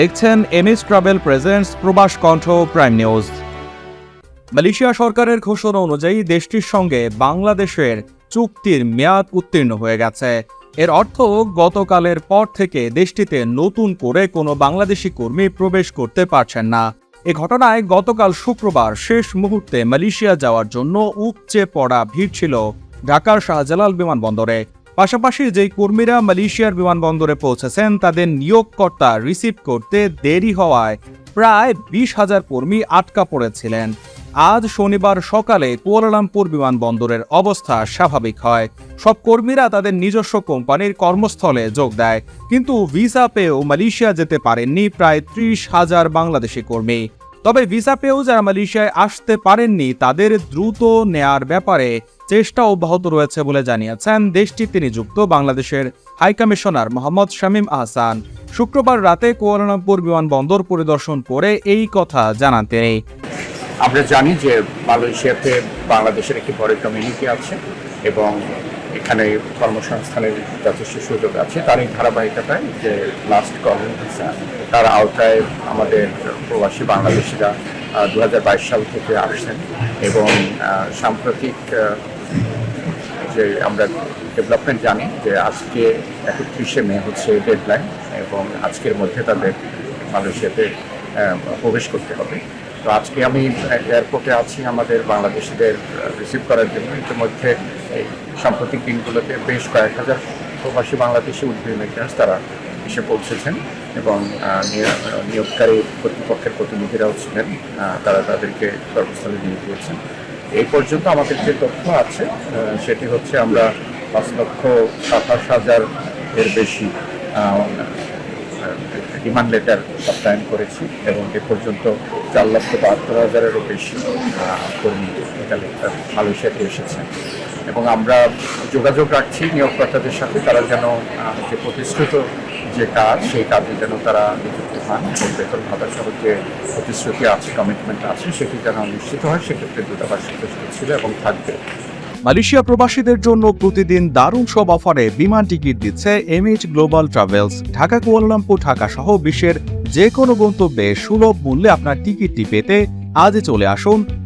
দেখছেন MS travel presents প্রবাস কণ্ঠ প্রাইম নিউজ। মালয়েশিয়া সরকারের ঘোষণা অনুযায়ী দেশটির সঙ্গে বাংলাদেশের চুক্তির মেয়াদ উত্তীর্ণ হয়ে গেছে। এর অর্থ গতকালের পর থেকে দেশটিতে নতুন করে কোনো বাংলাদেশি কর্মী প্রবেশ করতে পারছেন না। এ ঘটনায় গতকাল শুক্রবার শেষ মুহূর্তে মালয়েশিয়া যাওয়ার জন্য উপচে পড়া ভিড় ছিল ঢাকার শাহজালাল বিমানবন্দরে। পাশাপাশি যেই কর্মীরা মালয়েশিয়ার বিমানবন্দরে পৌঁছেছেন, তাদের নিয়োগকর্তা রিসিভ করতে দেরি হওয়ায় প্রায় বিশ হাজার কর্মী আটকা পড়েছিলেন। আজ শনিবার সকালে কুয়ালালামপুর বিমানবন্দরের অবস্থা স্বাভাবিক হয়। সব কর্মীরা তাদের নিজস্ব কোম্পানির কর্মস্থলে যোগ দেয়, কিন্তু ভিসা পেয়েও মালয়েশিয়া যেতে পারেননি প্রায় ত্রিশ হাজার বাংলাদেশি কর্মী। তবে ভিসা পেয়েও যারা মালয়েশিয়ায় আসতে পারেননি, তাদের দ্রুত নেয়ার ব্যাপারে চেষ্টা অব্যাহত রয়েছে বলে জানিয়েছেন দেশটিতে নিযুক্ত বাংলাদেশের হাইকমিশনার মোহাম্মদ শামীম আহসান। শুক্রবার রাতে কুয়ালালামপুর বিমানবন্দর পরিদর্শন করে এই কথা জানান তিনি। আমরা জানি যে মালয়েশিয়াতে বাংলাদেশের একটি বড় কমিউনিটি আছে এবং এখানে কর্মসংস্থানের যথেষ্ট সুযোগ আছে। তার এই ধারাবাহিকতায় যে লাস্ট কলেজ ভিসা তার আওতায় আমাদের প্রবাসী বাংলাদেশিরা দু হাজার বাইশ সাল থেকে আসছেন এবং সাম্প্রতিক যে আমরা ডেভেলপমেন্ট জানি যে আজকে একত্রিশে মে হচ্ছে ডেডলাইন এবং আজকের মধ্যে তাদের মালয়েশিয়াতে প্রবেশ করতে হবে। তো আজকে আমি এয়ারপোর্টে আছি, আমাদের বাংলাদেশিদের রিসিভ করার জন্য। ইতিমধ্যে এই সাম্প্রতিক দিনগুলোতে বেশ কয়েক হাজার প্রবাসী বাংলাদেশি উদ্ভিদ মেকার্স তারা এসে পৌঁছেছেন এবং নিয়োগ- নিয়োগকারী কর্তৃপক্ষের প্রতিনিধিরাও ছিলেন। তারা তাদেরকে কর্মস্থলে নিয়ে গিয়েছেন। এই পর্যন্ত আমাদের যে তথ্য আছে সেটি হচ্ছে আমরা পাঁচ লক্ষ সাতাশ হাজার এর বেশি ডিমান্ড লেটার সাপ্লায়ন করেছি এবং এ পর্যন্ত চার লক্ষ বাহাত্তর হাজারেরও বেশি কর্মী এখানে মালয়েশিয়াতে এসেছেন এবং আমরা যোগাযোগ রাখছি নিয়োগকর্তাদের সাথে, তারা যেন যে প্রতিশ্রুত যে কাজ, সেই কাজে যেন তারা নিযুক্ত হন বেতন ভাতা সহ যে প্রতিশ্রুতি আছে কমিটমেন্ট আছে, সেটি যেন নিশ্চিত হয়, সেক্ষেত্রে দূতাবাস প্রস্তুত ছিল এবং থাকবে। মালয়েশিয়া প্রবাসীদের জন্য প্রতিদিন দারুণ সব অফারে বিমান টিকিট দিচ্ছে MH global travels Dhaka, Kuala Lumpur, Dhaka সহ বিশ্বের যে কোনো গন্তব্যে সুলভ মূল্যে আপনার টিকিটটি পেতে আজই চলে আসুন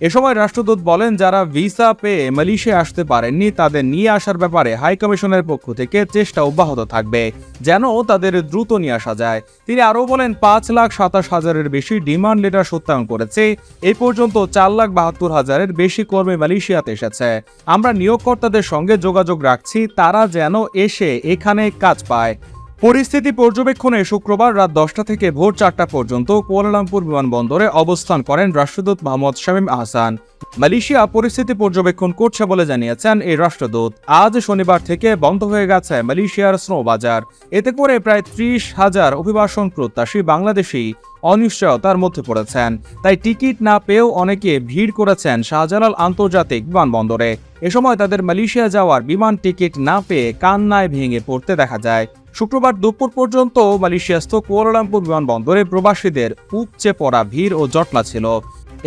এ সময় রাষ্ট্রদূত বলেন, যারা ভিসা পেয়ে মালয়েশিয়া আসতে পারেননি, তাদের নিয়ে আসার ব্যাপারে হাই কমিশনের পক্ষ থেকে চেষ্টা অব্যাহত থাকবে, যেন তাদের দ্রুত নিয়ে আসা যায়। তিনি আরও বলেন, পাঁচ লাখ সাতাশ হাজারের বেশি ডিমান্ড লেটার সত্যায়ন করেছে। এই পর্যন্ত চার লাখ বাহাত্তর হাজারের বেশি কর্মী মালয়েশিয়াতে এসেছে। আমরা নিয়োগকর্তাদের সঙ্গে যোগাযোগ রাখছি, তারা যেন এসে এখানে কাজ পায়। পরিস্থিতি পর্যবেক্ষণে শুক্রবার রাত দশটা থেকে ভোর চারটা পর্যন্ত কুয়ালালামপুর বিমানবন্দরে অবস্থান করেন রাষ্ট্রদূত মোহাম্মদ শামীম আহসান। মালয়েশিয়া পরিস্থিতি পর্যবেক্ষণ করছে বলে জানিয়েছেন এই রাষ্ট্রদূত। আজ শনিবার থেকে বন্ধ হয়ে গেছে মালয়েশিয়ার স্নো বাজার। এতে করে প্রায় ত্রিশ হাজার অভিবাসন প্রত্যাশী বাংলাদেশি অনিশ্চয়তার মধ্যে পড়েছেন। তাই টিকিট না পেয়েও অনেকে ভিড় করেছেন শাহজালাল আন্তর্জাতিক বিমানবন্দরে। এ সময় তাদের মালয়েশিয়া যাওয়ার বিমান টিকিট না পেয়ে কান্নায় ভেঙে পড়তে দেখা যায়। শুক্রবার দুপুর পর্যন্ত মালয়েশিয়াস্থ কুয়ালালামপুর বিমানবন্দরে প্রবাসীদের উপচে পড়া ভিড় ও জটলা ছিল।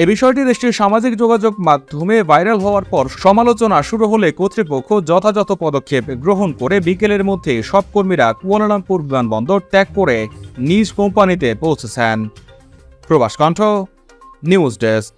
এ বিষয়টি দেশটির সামাজিক যোগাযোগ মাধ্যমে ভাইরাল হওয়ার পর সমালোচনা শুরু হলে কর্তৃপক্ষ যথাযথ পদক্ষেপ গ্রহণ করে বিকেলের মধ্যে সব কর্মীরা কুয়ালালামপুর বিমানবন্দর ত্যাগ করে নিজ কোম্পানিতে পৌঁছেছেন। প্রবাস কণ্ঠ নিউজ ডেস্ক।